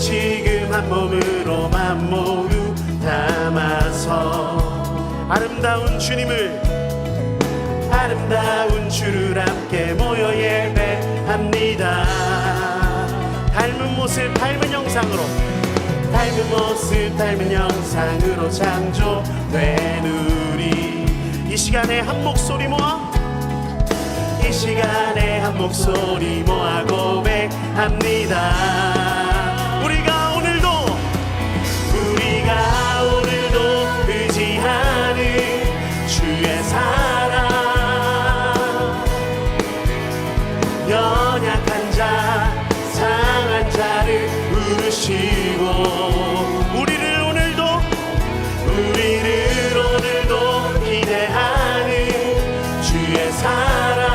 지금 한 몸으로 만 모두 담아서 아름다운 주님을 아름다운 주를 함께 모여 예배합니다. 닮은 모습 닮은 형상으로 닮은 모습 닮은 형상으로 창조된 우리. 이 시간에 한 목소리 모아 이 시간에 한 목소리 모아 고백합니다 주의 사랑. 연약한 자 상한 자를 부르시고 우리를 오늘도 우리를 오늘도 기대하는 주의 사랑.